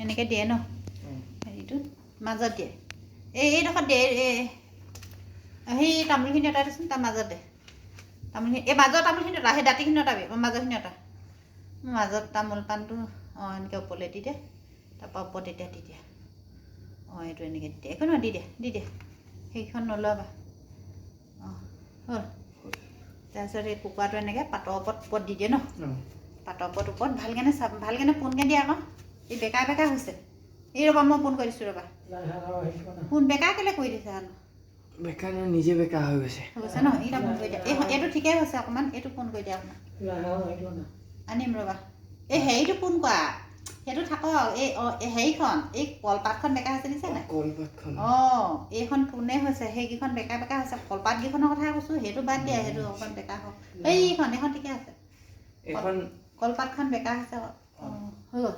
এনেকৈ দিয়ে ন? হেৰিটোত মাজত দিয়ে। এই এইডোখৰত দিয়ে এই সেই তামোলখিনি অঁতাই দেচোন তাৰ মাজত দে তামোলখিনি এই মাজৰ তামোলখিনি অঁতা সেই দাঁতিখিনি অঁতাবি অঁ, মাজৰখিনি অঁতা মাজত তামোল পাণটো অঁ এনেকৈ ওপৰলৈ দি দে তাৰপৰা ওপৰত এতিয়া দি দিয়া। অঁ এইটো এনেকৈ দি দিয়া। একো নহয় দি দিয়া দি দিয়া। সেইখন নল'বা। অঁ হ'ল। তাৰপিছত এই কুকুৰাটো এনেকৈ পাতৰ ওপৰত ওপৰত দি দিয়ে ন? পাতৰ ওপৰত ওপৰত ভালকেনে চাব ভালকেনে পোনকৈ দিয়া আকৌ। এই বেকা বেকা হৈছে। এই ৰ'বা মই পোন কৰি দিছোঁ ৰ'বা পোন বেকা কেলৈ কৰি দিছে জানো? বেকা নহয় নিজে বেকা হৈ গৈছে। হৈছে ন? এইকেইটা পোন কৰি দিয়া এই এইটো ঠিকেই হৈছে অকণমান এইটো পোন কৰি দিয়া অকণমান আনিম ৰ'বা। এই হেৰিটো পোন কৰা। সেইটো থাকক এই হেৰিখন এই কলপাতখন বেকা হৈছে দিছে নাই? কলপাতখন। অঁ এইখন পোনে হৈছে সেইকেইখন বেকা বেকা হৈছে। কলপাতকেইখনৰ কথা কৈছোঁ সেইটো বাদ দিয়া সেইটো অকণমান বেকা হওক। এইখন এইখন ঠিকে আছে। এইখন কলপাতখন বেকা হৈছে। অঁ। হৈ গ'ল।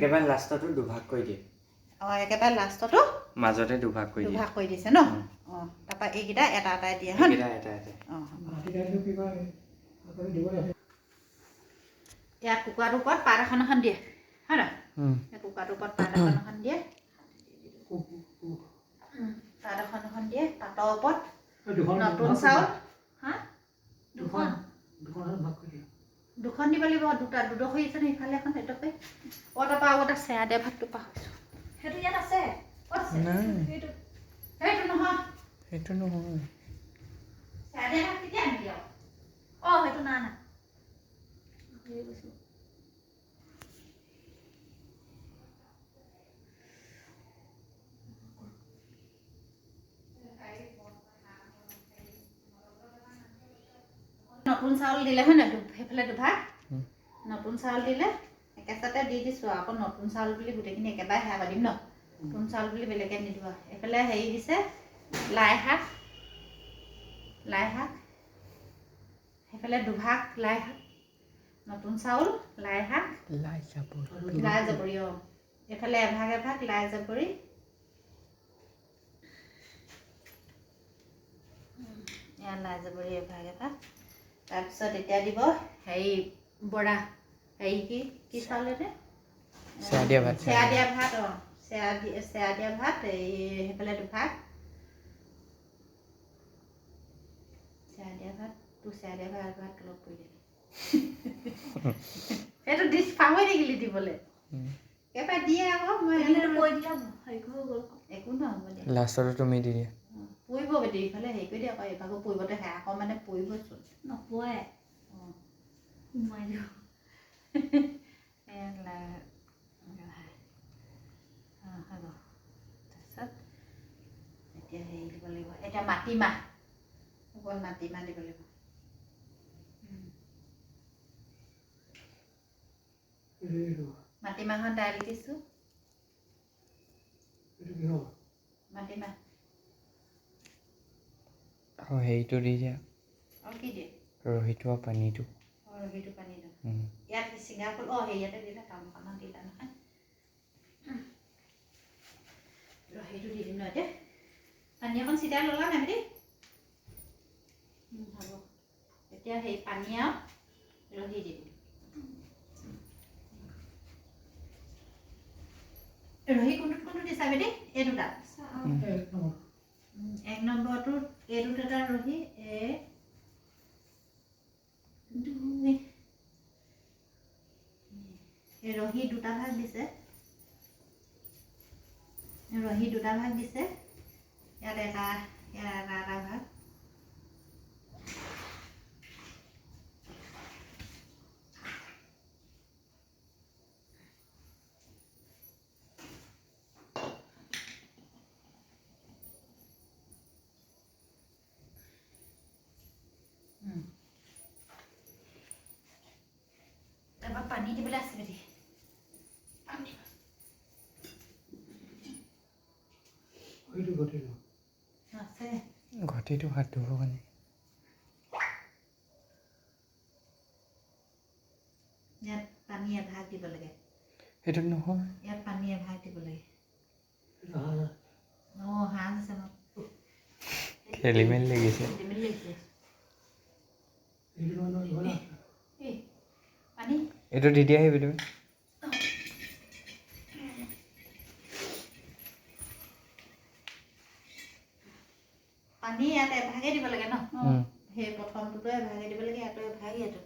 একেবাৰে লাষ্টতো দুভাগ কৰি দিয়ে অঁ একেবাৰে লাষ্টতো মাজতে দুভাগ কৰি দিয়ে দুভাগ কৰি দিছে ন। অঁ তাৰপৰা এইকেইটা এটা এটাই দিয়ে হয় এটা এটা অঁ ইয়াত কুকুৰাটোৰ ওপৰত পাত এখন এখন দিয়ে হয় নহয় এই কুকুৰাটোৰ ওপৰত পাত এখন এখন দিয়ে পাত এখন এখন দিয়ে পাতৰ ওপৰত নতুন চাউল হা দুখন দুখন দিব লাগিব দুটা দুডোখৰী আছে নে ইফালে এখন সেইডোখৰী অঁ তাৰপৰা আৰু এটা চেয়া দিয়া ভাতটো পাহৰিছোঁ সেইটো ইয়াত আছে ক'ত আছে নাই সেইটো সেইটো নহয় সেইটো নহয় চেয়া দিয়া ভাত কেতিয়া আনিবি আৰু অঁ সেইটো নাই না পাহৰি গৈছোঁ নতুন চাউল দিলে হয় দু- সেইফালে দুভাগ। নতুন চাউল দিলে একেচাতে দি দিছোঁ আকৌ নতুন চাউল বুলি গোটেইখিনি একেবাৰে সেৱা দিম ন? নতুন চাউল বুলি বেলেগে নিদিওঁ আৰু এইফালে হেৰি দিছে লাই শাক লাই শাক সেইফালে দুভাগ লাই শাক নতুন চাউল লাই শাক লাই চাপৰ লাই জাবৰি অঁ। এইফালে এভাগ এভাগ লাই জাবৰি। লাই জাবৰি এভাগ এভাগ। তাৰপিছত এতিয়া দিব হেৰি বৰা। হেৰি কি? কি চাউল চেয়া দিয়া ভাত, চেয়া দিয়া ভাত অঁ। চেয়া দি চেয়া দিয়া ভাত এই সেইফালে দুভাগ। চেয়া দিয়া ভাত তোৰ চেয়া দিয়া ভাত ভাত তলত পৰি দিলে সেইটো ডিছ পাহৰি থাকিলি দিবলৈ এবাৰ দিয়ে আকৌ মই কৈ দিলা হেৰি কৰি গ'ল। একো নহয় হ'ব দিয়া। লাষ্টতো তুমি দি দিয়া। পৰিব বেটি ইফালে হেৰি কৰি দিয়া আকৌ এইভাগো পৰিবতে সেয়া আকৌ মানে পৰিবচোন নপৰে। অঁ। সোমাই দিওঁ হ'ব তাৰপিছত এতিয়া হেৰি দিব লাগিব এতিয়া মাটিমাহ অকল মাটিমাহ দিব লাগিব উম, মাটিমাহৰ দাইল দিছোঁ মাটিমাহ আৰু হেৰিটো দি দিয়া আৰু কি দিয়ে ৰহিটো আৰু পানীটো অঁ সেইটো পানী দিওঁ উম। ইয়াত চিঙা ফুল অঁ হেৰিয়াতে দিলে কামখনত দিলা নহয় ৰহীটো দি দিম ন এতিয়া পানী অকণ চিটাই ল'লা নাই দেই হ'ব এতিয়া সেই পানী আৰু ৰহি দি দিম ৰহি কোনটোত কোনটো দিছা বেটি এই দুটাত উম, এক নম্বৰটোত এইটোত এটা ৰহি এক দুই এই ৰহি দুটা ভাগ দিছে। ৰহি দুটা ভাগ দিছে। ইয়াত এটা ইয়াত এটা এটা ভাগ। পানী দিবলৈ আছে পানী আছে ঘটিটো হাত ধুব কাৰণে ইয়াত পানী এভাগ দিব লাগে সেইটো নহয় ইয়াত পানী এভাগ দিব লাগে অঁ হাঁহ আছে মোৰ খেলি মেলি লাগিছে এইটো দি দিয়া আহিবি তুমি পানী ইয়াত এভাগে দিব লাগে ন? সেই প্ৰথমটোতো এভাগে দিব লাগে ইয়াতো এভাগ ইয়াতো